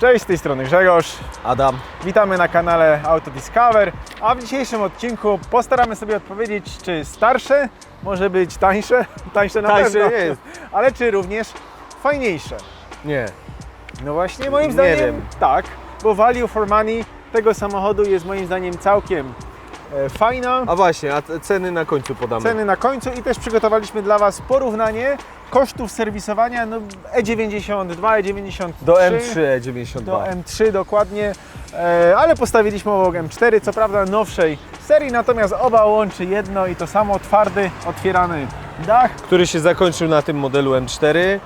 Cześć, z tej strony Grzegorz. Adam. Witamy na kanale Auto Discover, a w dzisiejszym odcinku postaramy sobie odpowiedzieć, czy starsze może być tańsze, tańsze na Tańsze pewno, jest. ale czy również fajniejsze. Nie. No właśnie, moim Nie zdaniem wiem. tak, bo value for money tego samochodu jest moim zdaniem całkiem e, fajna. A właśnie, a c- ceny na końcu podamy. Ceny na końcu i też przygotowaliśmy dla Was porównanie kosztów serwisowania no, E92, E93 Do M3 92. do M3 dokładnie, e, ale postawiliśmy obok M4, co prawda nowszej serii, natomiast oba łączy jedno i to samo twardy, otwierany dach, który się zakończył na tym modelu M4. e,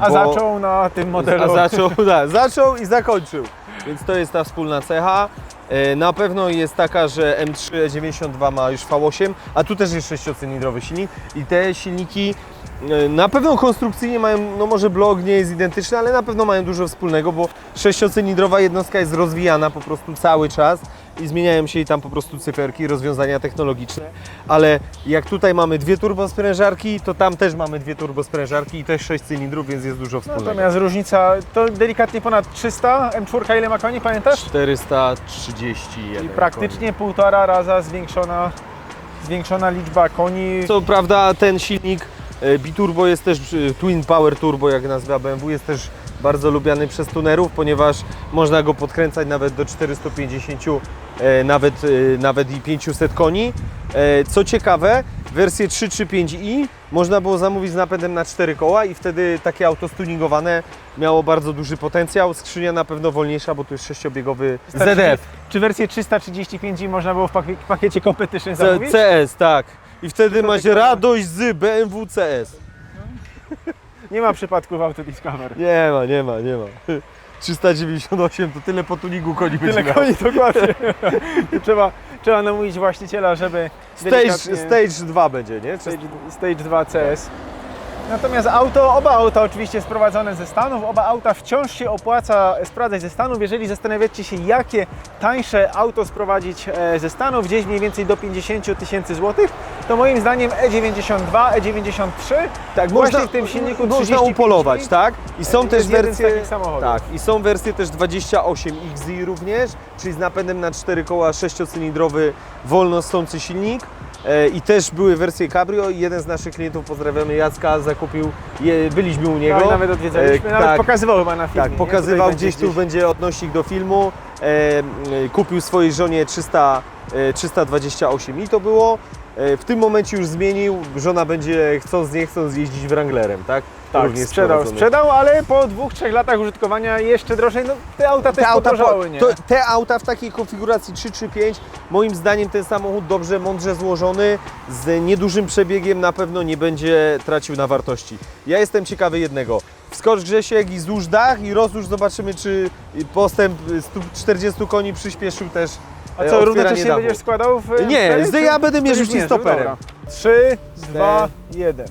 a bo- zaczął na tym modelu. A zaczął, da, zaczął i zakończył. Więc to jest ta wspólna cecha. E, Na pewno jest taka, że M3 92 ma już V8, a tu też jest sześciocylindrowy silnik i te silniki na pewno konstrukcyjnie mają, no może blok nie jest identyczny, ale na pewno mają dużo wspólnego, bo sześciocylindrowa jednostka jest rozwijana po prostu cały czas i zmieniają się jej tam po prostu cyferki, rozwiązania technologiczne, ale jak tutaj mamy dwie turbosprężarki, to tam też mamy dwie turbosprężarki i też 6 cylindrów, więc jest dużo wspólnego. Natomiast różnica to delikatnie ponad 300, M4 ile ma koni, pamiętasz? 431. I praktycznie półtora raza zwiększona, zwiększona liczba koni. koni. Co prawda ten silnik e, biturbo jest też, e, Twin Power Turbo jak nazywa BMW, jest też bardzo lubiany przez tunerów, ponieważ można go podkręcać nawet do 450, e, nawet, e, nawet i 500 koni. E, Co ciekawe, wersję 3 czy 5i można było zamówić z napędem na 4 koła i wtedy takie auto stuningowane miało bardzo duży potencjał. Skrzynia na pewno wolniejsza, bo to jest sześciobiegowy ZF. Czy wersję 335 można było w pakie- pakiecie competition zamówić? CS, tak. I wtedy masz radość z BMW CS. Nie ma przypadku w Auto Discover. Nie ma, nie ma, nie ma. 398 to tyle po tuningu koni będzie Tyle miał. koni dokładnie. trzeba, trzeba namówić właściciela, żeby Stage, delikatnie- stage 2 będzie, nie? Czy- stage, stage 2 CS. Natomiast auto, oba auta oczywiście sprowadzone ze Stanów, oba auta wciąż się opłaca sprawdzać ze Stanów. Jeżeli zastanawiacie się, jakie tańsze auto sprowadzić e, ze Stanów, gdzieś mniej więcej do 50 000 tysięcy złotych, to moim zdaniem E E92, E93, Tak, właśnie można, w tym silniku można 35 upolować, tak? I są też wersje. Tak, i są wersje też 28XI również, czyli z napędem na 4 koła 6-cylindrowy wolno silnik. E, I też były wersje Cabrio i jeden z naszych klientów, pozdrawiamy Jacka, zakupił, je, byliśmy u niego. Tak, nawet odwiedzaliśmy, E, nawet tak. pokazywał chyba na filmie. Tak, pokazywał gdzieś, tu będzie odnośnik do filmu. E, e, kupił swojej żonie 300, e, 328 i to było. E, w tym momencie już zmienił. Żona będzie chcąc nie chcąc jeździć Wranglerem, tak? Tak, sprzedał, sprzedał, ale po dwóch, trzech latach użytkowania jeszcze drożej. No, te auta też Te auta, podrożały, po- nie? to, te auta w takiej konfiguracji 3 czy 5, moim zdaniem ten samochód dobrze, mądrze złożony, z niedużym przebiegiem na pewno nie będzie tracił na wartości. Ja jestem ciekawy jednego. Wskocz Grzesiek i złóż dach i rozłóż, zobaczymy czy postęp 140 koni przyspieszył też A e, co, równocześnie dachu. będziesz składał w Nie, w z- ja będę mierzył ci stoperem. Dobra. Trzy, dwa, jeden.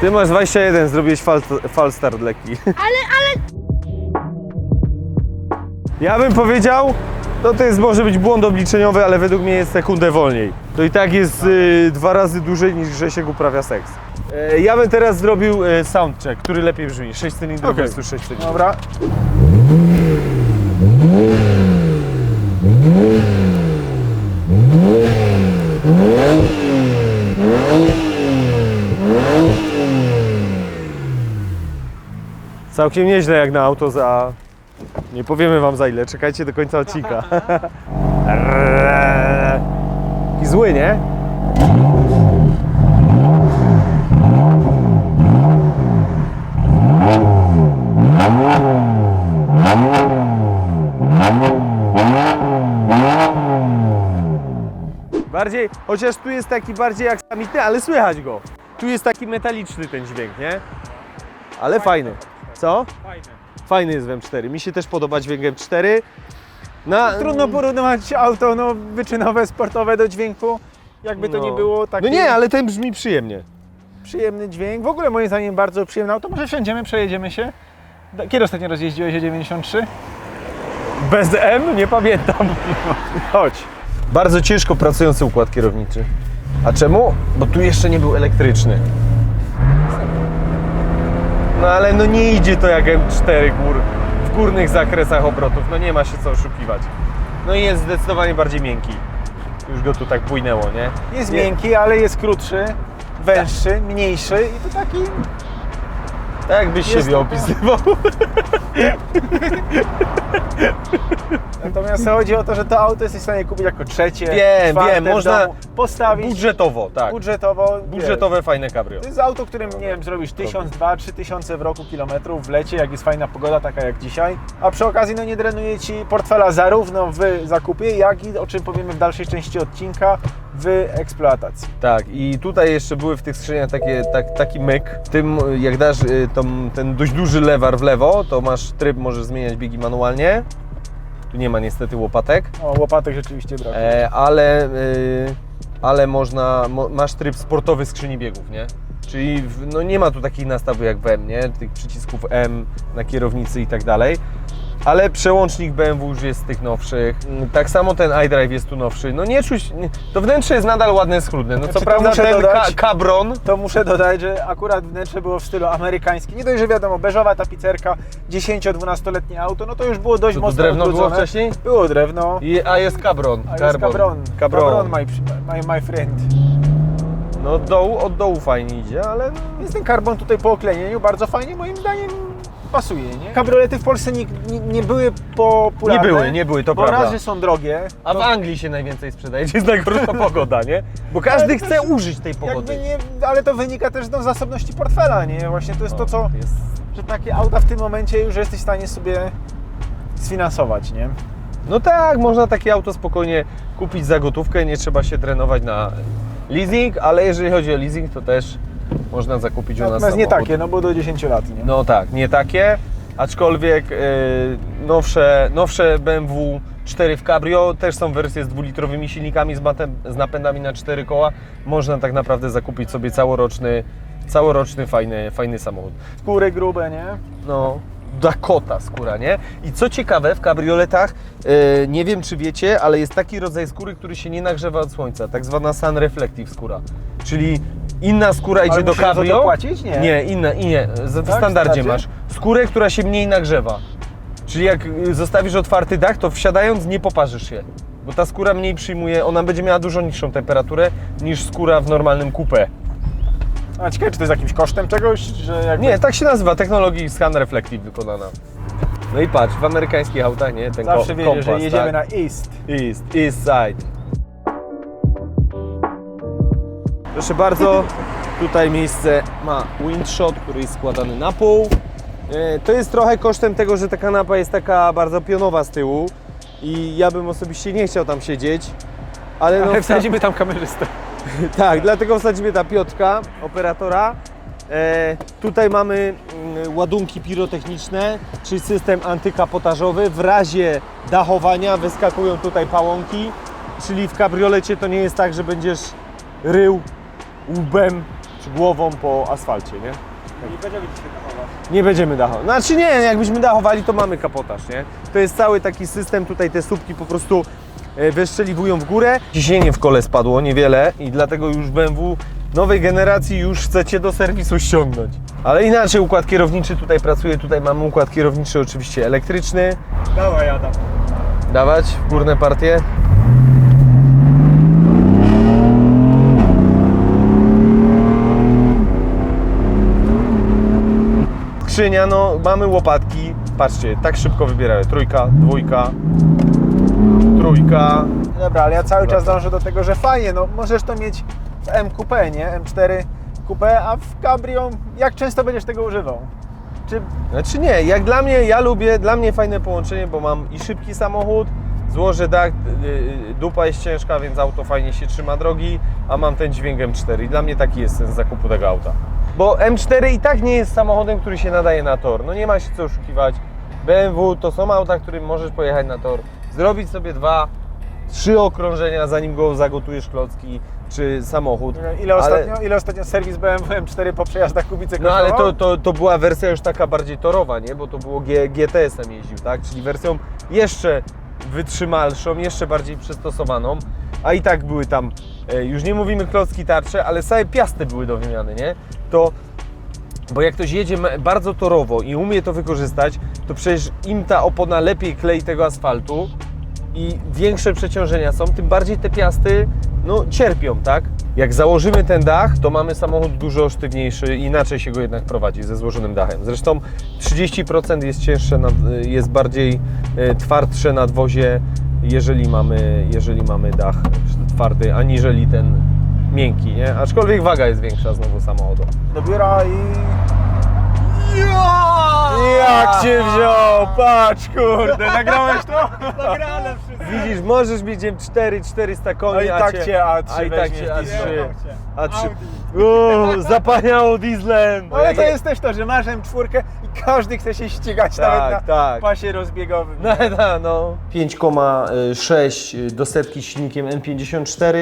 Ty masz 21, zrobiłeś fal, falstart lekki. Ale, ale... Ja bym powiedział, to to jest, może być błąd obliczeniowy, ale według mnie jest sekundę wolniej. To i tak jest y, dwa razy dłużej niż Grzesiek uprawia seks. E, ja bym teraz zrobił e, soundcheck, który lepiej brzmi. 6 cylindrów Okej. versus 6 cylindrów. Dobra. Całkiem nieźle jak na auto za... Nie powiemy wam za ile, czekajcie do końca odcinka. I zły, nie? Bardziej, chociaż tu jest taki bardziej jak samity, ale słychać go. Tu jest taki metaliczny ten dźwięk, nie? Ale fajny. Co? Fajne. Fajny jest w M4. Mi się też podoba dźwięk M4. Na, Trudno porównywać auto no, wyczynowe, sportowe do dźwięku. Jakby to No. nie było taki No nie, ale ten brzmi przyjemnie. przyjemny dźwięk. W ogóle moim zdaniem bardzo przyjemne auto. Może wsiądziemy, przejedziemy się. Kiedy ostatnio rozjeździłeś się 93? Bez M? Nie pamiętam. Chodź. Bardzo ciężko pracujący układ kierowniczy. A czemu? Bo tu jeszcze nie był elektryczny. no ale no nie idzie to jak M4 gór, w górnych zakresach obrotów, no nie ma się co oszukiwać. No i jest zdecydowanie bardziej miękki. Już go tu tak bujnęło, nie? Jest Nie. miękki, ale jest krótszy, węższy, mniejszy i to taki... Tak jakbyś Jest siebie opisywał. Natomiast chodzi o to, że to auto jesteś w stanie kupić jako trzecie, Wiem, wiem, można domu, postawić Budżetowo, tak. budżetowo. Budżetowe, fajne cabrio. To jest auto, którym, nie wiem, zrobisz 1000, 2, 3 tysiące w roku kilometrów w lecie, jak jest fajna pogoda, taka jak dzisiaj. A przy okazji, no nie drenuje Ci portfela zarówno w zakupie, jak i, o czym powiemy w dalszej części odcinka, w eksploatacji. Tak, i tutaj jeszcze były w tych skrzyniach takie, tak, taki myk. Tym, jak dasz y, tą, ten dość duży lewar w lewo, to masz tryb, możesz zmieniać biegi manualnie. Tu nie ma niestety łopatek, O, łopatek rzeczywiście brak. e, ale, y, ale można, mo, masz tryb sportowy skrzyni biegów, nie? Czyli w, no nie ma tu takich nastawów jak w M, nie? Tych przycisków M na kierownicy i tak dalej. Ale przełącznik BMW już jest z tych nowszych. Tak samo ten iDrive jest tu nowszy. No nie czuć, nie, to wnętrze jest nadal ładne, schludne. No co Znaczy, prawda ten dodać- ka- Cabron To muszę dodać, że akurat wnętrze było w stylu amerykańskim. Nie dość, że wiadomo, beżowa tapicerka, 10-12-letnie auto, no to już było dość To mocno drewno było odgrudzone. wcześniej? Było drewno. I, a jest Cabron. A jest Carbon. Cabron. Cabron. Cabron, my, my, my friend. No od dołu, od dołu fajnie idzie, ale Jest ten karbon tutaj po oklenieniu bardzo fajnie, moim zdaniem pasuje, nie? Kabriolety w Polsce nie, nie, nie były popularne. Nie były, nie były, to bo prawda. raz, że są drogie. A w to Anglii się najwięcej sprzedaje, gdzie jest najgorsza pogoda, nie? Bo każdy chce też użyć tej pogody. nie, ale to wynika też z zasobności portfela, nie? Właśnie to jest to, co, Jest... że takie auta w tym momencie już jesteś w stanie sobie sfinansować, nie? No tak, można takie auto spokojnie kupić za gotówkę, nie trzeba się trenować na leasing, ale jeżeli chodzi o leasing, to też można zakupić u nas Natomiast nie samochód. takie, no bo do 10 lat, nie? No tak, nie takie, aczkolwiek yy, nowsze, nowsze BMW 4 w Cabrio też są wersje z dwulitrowymi silnikami z, z napędami na 4 koła. Można tak naprawdę zakupić sobie całoroczny, całoroczny fajny, fajny samochód. Skóry grube, nie? No, Dakota skóra, nie? I co ciekawe, w kabrioletach, yy, nie wiem czy wiecie, ale jest taki rodzaj skóry, który się nie nagrzewa od słońca, tak zwana sun reflective skóra. Czyli inna skóra idzie Ale do musimy za to cabrio. płacić? Nie. Nie, inna, i nie. Z- W Tak? standardzie masz skórę, która się mniej nagrzewa. Czyli jak y, zostawisz otwarty dach, to wsiadając nie poparzysz się. Bo ta skóra mniej przyjmuje, ona będzie miała dużo niższą temperaturę niż skóra w normalnym coupé. A ciekawe, czy to jest jakimś kosztem czegoś, że jakby... Nie, tak się nazywa, technologii Scan Reflective wykonana. No i patrz, w amerykańskich autach, nie? Ten Zawsze ko- wiedziesz, że kompas, jedziemy tak? na East. East, East Side. Proszę bardzo, tutaj miejsce ma windshot, który jest składany na pół. E, To jest trochę kosztem tego, że ta kanapa jest taka bardzo pionowa z tyłu i ja bym osobiście nie chciał tam siedzieć. Ale, no, Ale wsadzimy tam kamerzystę. tak, dlatego wsadzimy ta Piotrka, operatora. E, tutaj mamy mm, ładunki pirotechniczne, czyli system antykapotażowy. W razie dachowania wyskakują tutaj pałąki, czyli w kabriolecie to nie jest tak, że będziesz rył łbem czy głową po asfalcie, nie? Nie będziemy dzisiaj dachować. Nie będziemy dachować. Znaczy nie, jakbyśmy dachowali, to mamy kapotaż, nie? To jest cały taki system, tutaj te słupki po prostu wyszczeliwują w górę. Ciśnienie w kole spadło niewiele i dlatego już BMW nowej generacji już chcecie do serwisu ściągnąć. Ale inaczej układ kierowniczy tutaj pracuje, tutaj mamy układ kierowniczy oczywiście elektryczny. Dawaj, Adam. Dawać w górne partie. Skrzynia, no mamy łopatki. Patrzcie, tak szybko wybierają. Trójka, dwójka, trójka. Dobra, ale ja cały czas dążę do tego, że fajnie, no możesz to mieć w M Coupe, nie? M4 Coupe, a w Cabrio jak często będziesz tego używał? Czy Znaczy nie, jak dla mnie, ja lubię, dla mnie fajne połączenie, bo mam i szybki samochód, złożę dach, y, y, dupa jest ciężka, więc auto fajnie się trzyma drogi, a mam ten dźwięk M4 i dla mnie taki jest sens zakupu tego auta. Bo M4 i tak nie jest samochodem, który się nadaje na tor, no nie ma się co oszukiwać. BMW to są auta, którym możesz pojechać na tor, zrobić sobie dwa, trzy okrążenia, zanim go zagotujesz klocki czy samochód. ile Ale- ostatnio, ile ostatnio serwis BMW M4 po przejazdach Kubicy No ale to, to, to była wersja już taka bardziej torowa, nie? Bo to było G, GTS-em jeździł, tak? Czyli wersją jeszcze wytrzymalszą, jeszcze bardziej przystosowaną. A i tak były tam, e, już nie mówimy klocki tarcze, ale całe piasty były do wymiany, nie? To Bo jak ktoś jedzie bardzo torowo i umie to wykorzystać, to przecież im ta opona lepiej klei tego asfaltu i większe przeciążenia są, tym bardziej te piasty no, cierpią, tak? Jak założymy ten dach, to mamy samochód dużo sztywniejszy, inaczej się go jednak prowadzi ze złożonym dachem. Zresztą 30% jest cięższe, jest bardziej e, twardsze na dwozie, jeżeli mamy, jeżeli mamy dach twardy, aniżeli ten miękki, nie? Aczkolwiek waga jest większa znowu samochodu. Do biura i... Jak cię wziął? Patrz, kurde, nagrałeś to? Nagrane wszystko. Widzisz, możesz mieć M4, 400 koni, A i tak cię, cię A3 a i tak weźmie cię w A3. diesel. A3. Uuu, zapaniało dieslem. Ale to jest też to, że masz M4 i każdy chce się ścigać Tak, nawet na tak. pasie rozbiegowym. No, no, no. 5,6 do setki silnikiem N54,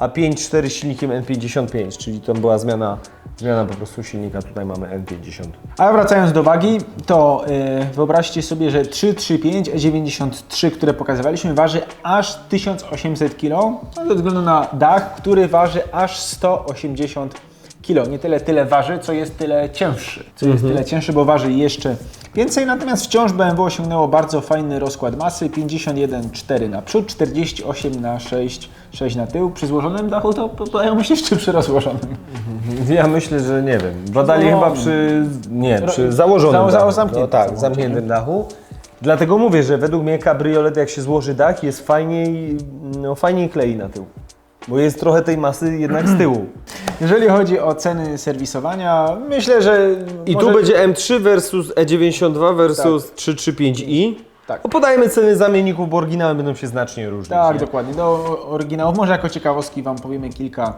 a 5,4 silnikiem N55, czyli to była zmiana, zmiana po prostu silnika. Tutaj mamy N50. A wracając do wagi, to yy, wyobraźcie sobie, że 335 E93, które pokazywaliśmy, waży aż 1800 kg, no, ze względu na dach, który waży aż 180 kg. Nie tyle tyle waży, co jest tyle cięższy. Co jest tyle cięższy, bo waży jeszcze więcej, natomiast wciąż BMW osiągnęło bardzo fajny rozkład masy, 51,4 na przód, 48 na 6, 6 na tył. Przy złożonym dachu to podają myślisz, czy przy rozłożonym? Ja myślę, że nie wiem. Badali No. chyba przy, nie, przy założonym za- za- dachu. zamkniętym no, tak, samochodzie, zamkniętym dachu. Dlatego mówię, że według mnie kabriolet jak się złoży dach jest fajniej, no, fajniej klei na tył. Bo jest trochę tej masy jednak z tyłu. Jeżeli chodzi o ceny serwisowania, myślę, że I może- tu będzie M3 versus E92 versus 335i. Tak. No podajmy ceny zamienników, bo oryginały będą się znacznie różnić. Tak, nie? dokładnie. Do oryginałów. Może jako ciekawostki Wam powiemy kilka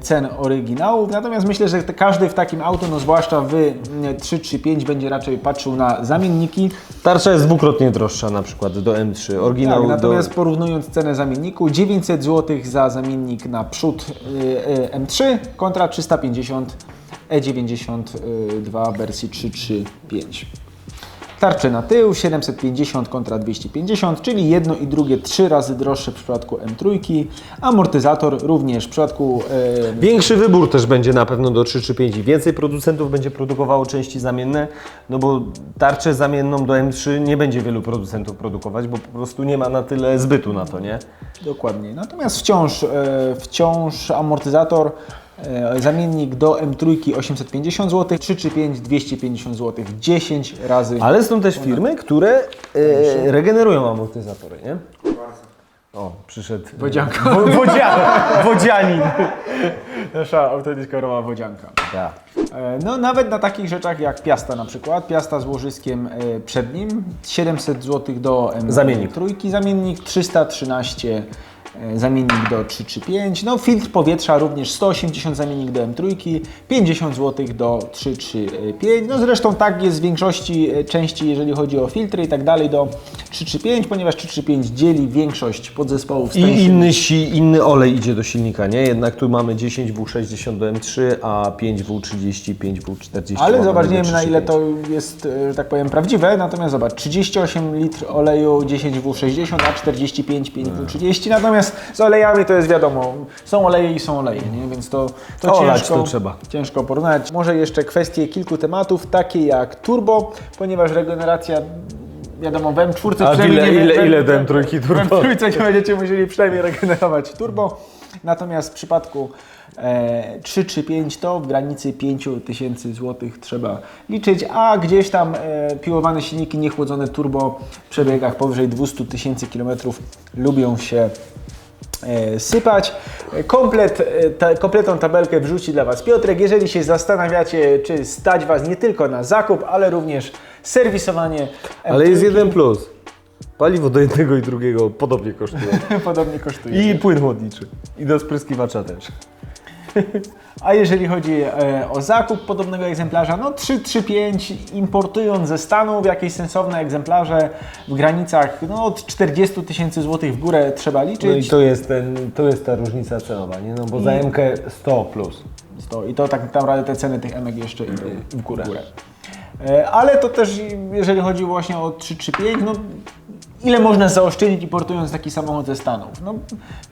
cen oryginałów. Natomiast myślę, że każdy w takim auto, no zwłaszcza mm, 335 będzie raczej patrzył na zamienniki. Tarcza jest dwukrotnie droższa na przykład do M3. Oryginał Tak, do... natomiast porównując cenę zamienniku, 900 zł za zamiennik na przód y, y, M3 kontra 350 E92 wersji 335. Tarcze na tył 750 kontra 250, czyli jedno i drugie trzy razy droższe w przypadku M3. Amortyzator również w przypadku e, Większy wybór też będzie na pewno do 3 czy 5 i więcej producentów będzie produkowało części zamienne, no bo tarczę zamienną do M3 nie będzie wielu producentów produkować, bo po prostu nie ma na tyle zbytu na to, nie? Dokładnie. Natomiast wciąż, e, wciąż amortyzator, zamiennik do M3 850 zł, 335 250 zł, 10 razy. Ale są też firmy, które e, regenerują amortyzatory, nie? O, przyszedł Wodzianko. Wo, wodzia, wodzianin. Nasza autodyskorowa wodzianka. Tak. E, No nawet na takich rzeczach jak Piasta na przykład, Piasta z łożyskiem e, przednim, 700 zł do M Zamiennik. trójki, zamiennik 313 e, zamiennik do 335, no filtr powietrza również 180 zamiennik do M3, 50 zł do 335, no zresztą tak jest w większości e, części, jeżeli chodzi o filtry i tak dalej do 335, ponieważ 335 dzieli większość podzespołów I inny, si, inny olej idzie do silnika, nie? Jednak tu mamy 10W60 do M3, a 5W30, 5W40. Ale mamy zobacz, do nie wiem na ile 335. to jest, e, że tak powiem, prawdziwe, natomiast zobacz, 38 litr oleju 10W60, a 45 5W30, natomiast z olejami to jest wiadomo, są oleje i są oleje, nie? więc to, to Olać ciężko, to trzeba. ciężko porównać. Może jeszcze kwestie kilku tematów, takie jak turbo, ponieważ regeneracja Wiadomo, w M4 A przynajmniej ile- nie ile- ile w- trójki turbo? W M3 nie będziecie musieli przynajmniej regenerować turbo. Natomiast w przypadku e, 3 czy 5 to w granicy 5000 zł trzeba liczyć, a gdzieś tam e, piłowane silniki niechłodzone turbo w przebiegach powyżej 200 tysięcy kilometrów lubią się sypać. E, Komplet, e, ta, kompletną tabelkę wrzuci dla Was Piotrek. Jeżeli się zastanawiacie, czy stać Was nie tylko na zakup, ale również serwisowanie Ale jest M3, jeden plus. Paliwo do jednego i drugiego podobnie kosztuje. podobnie kosztuje. I płyn chłodniczy. I do spryskiwacza też. A jeżeli chodzi e, o zakup podobnego egzemplarza, no 335 importując ze Stanów jakieś sensowne egzemplarze w granicach no, od 40 tysięcy złotych w górę trzeba No i liczyć. to jest, ten, to jest ta różnica cenowa, nie? No bo za MK 100 plus. To, I to tak naprawdę te ceny tych emek jeszcze idą w górę. E, Ale to też jeżeli chodzi właśnie o 335, no Ile można zaoszczędzić importując taki samochód ze Stanów? No,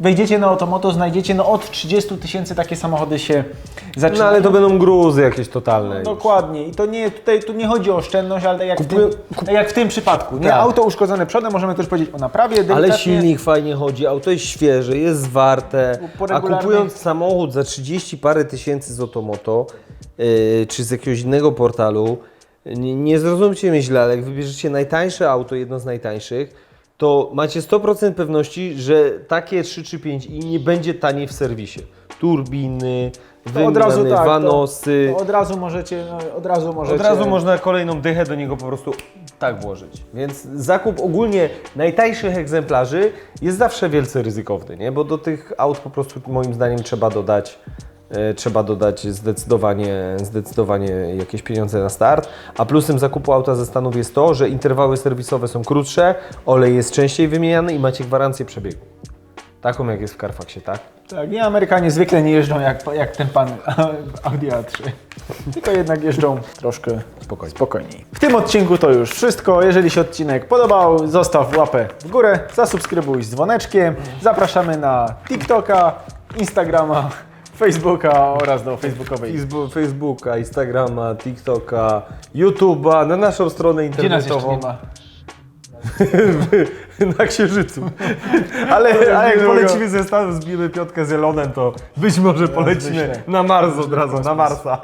wejdziecie na Automoto, znajdziecie, no od 30 tysięcy takie samochody się No zaczynają. ale to będą gruzy jakieś totalne. już. Dokładnie. I to nie, tutaj tu nie chodzi o oszczędność, ale jak, w tym, Kupuję- jak w tym przypadku. Nie? Tak. Auto uszkodzone przodem, możemy też powiedzieć o naprawie. Ale delikatnie. silnik fajnie chodzi, auto jest świeże, jest zwarte, a kupując samochód za 30 parę tysięcy z Otomoto, yy, czy z jakiegoś innego portalu, nie, nie zrozumcie mnie źle, ale jak wybierzecie najtańsze auto, jedno z najtańszych, to macie 100% pewności, że takie 3 czy 5 i nie będzie taniej w serwisie. Turbiny, To od razu wymiany, tak. wanosy. To, to od razu możecie, no, od razu możecie. Od razu można kolejną dychę do niego po prostu tak włożyć. Więc zakup ogólnie najtańszych egzemplarzy jest zawsze wielce ryzykowny, nie? bo do tych aut po prostu moim zdaniem trzeba dodać, trzeba dodać zdecydowanie, zdecydowanie jakieś pieniądze na start. A plusem zakupu auta ze Stanów jest to, że interwały serwisowe są krótsze, olej jest częściej wymieniany i macie gwarancję przebiegu. Taką jak jest w Carfaxie, tak? Tak, nie Amerykanie zwykle nie jeżdżą jak, jak ten pan Audi A3. Tylko jednak jeżdżą troszkę Spokojnie. spokojniej. W tym odcinku to już wszystko. Jeżeli się odcinek podobał, zostaw łapę w górę, zasubskrybuj z dzwoneczkiem. Zapraszamy na TikToka, Instagrama, Facebooka oraz do facebookowej. Facebooka, Facebooka, Instagrama, TikToka, YouTube'a, na naszą stronę Gdzie nas jeszcze internetową. ma? na Księżycu. Ale, A jak polecimy ze Stanów, zbijemy piątkę z Elonem, to być może polecimy myślę. na Mars od razu, na Marsa.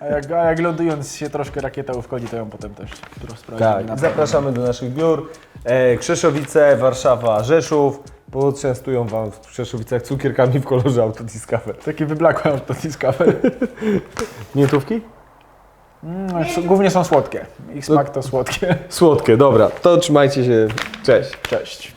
A jak, a jak lądując się troszkę rakieta uszkodzi, to ją potem też sprawdzimy. Tak, na zapraszamy do naszych biur. E, Krzeszowice, Warszawa, Rzeszów. Poczęstują Wam w Krzeszowicach cukierkami w kolorze Autodiscover. Taki wyblakły Autodiscover. Miętówki? Mm, s- Głównie są słodkie. Ich smak to słodkie. Słodkie, dobra. To trzymajcie się. Cześć. Cześć.